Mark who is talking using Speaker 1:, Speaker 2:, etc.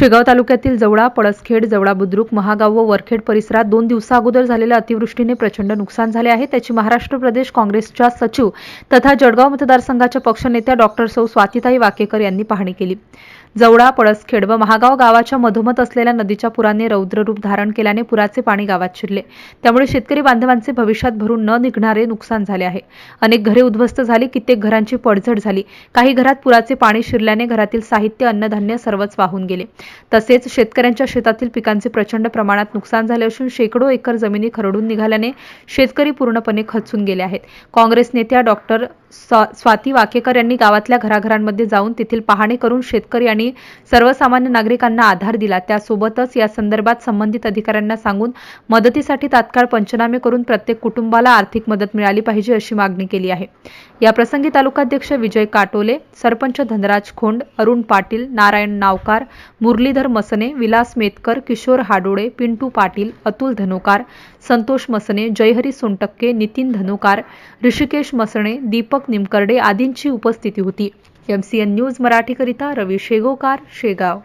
Speaker 1: शेगाव तालुक्यातील जवळा पळसखेड जवळा बुद्रुक महागाव व वरखेड परिसरात दोन दिवसा अगोदर झालेल्या अतिवृष्टीने प्रचंड नुकसान झाले आहे. त्याची महाराष्ट्र प्रदेश काँग्रेसच्या सचिव तथा जळगाव मतदारसंघाच्या पक्षनेत्या डॉक्टर सौ स्वातिताई वाकेकर यांनी पाहणी केली. जवळा पळसखेड व महागाव गावाच्या मधोमध असलेल्या नदीच्या पुराने रौद्ररूप धारण केल्याने पुराचे पाणी गावात शिरले. त्यामुळे शेतकरी बांधवांचे भविष्यात भरून न निघणारे नुकसान झाले आहे. अनेक घरे उद्ध्वस्त झाली कित्येक घरांची पडझड झाली. काही घरात पुराचे पाणी शिरल्याने घरातील साहित्य अन्नधान्य सर्वच वाहून गेले. तसेच शेतकऱ्यांच्या शेतातील पिकांचे प्रचंड प्रमाणात नुकसान झाले असून शेकडो एकर जमिनी खरडून निघाल्याने शेतकरी पूर्णपणे खचून गेले आहेत. काँग्रेस नेत्या डॉक्टर स्वाती वाकेकर यांनी गावातल्या घराघरांमध्ये जाऊन तेथील पाहणी करून शेतकरी आणि सर्वसामान्य नागरिकांना आधार दिला. त्यासोबतच या संदर्भात संबंधित अधिकाऱ्यांना सांगून मदतीसाठी तात्काळ पंचनामे करून प्रत्येक कुटुंबाला आर्थिक मदत मिळाली पाहिजे अशी मागणी केली आहे. या प्रसंगी तालुकाध्यक्ष विजय काटोले सरपंच धनराज खोंड अरुण पाटील नारायण नावकार मुरलीधर मसने विलास मेतकर किशोर हाडोळे पिंटू पाटील अतुल धनोकार संतोष मसने जयहरी सोनटक्के नितीन धनोकार ऋषिकेश मसणे दीपक निमकर्डे आदींची उपस्थिती होती. एम सी एन न्यूज मराठीकरिता रवी शेगोकार शेगाव.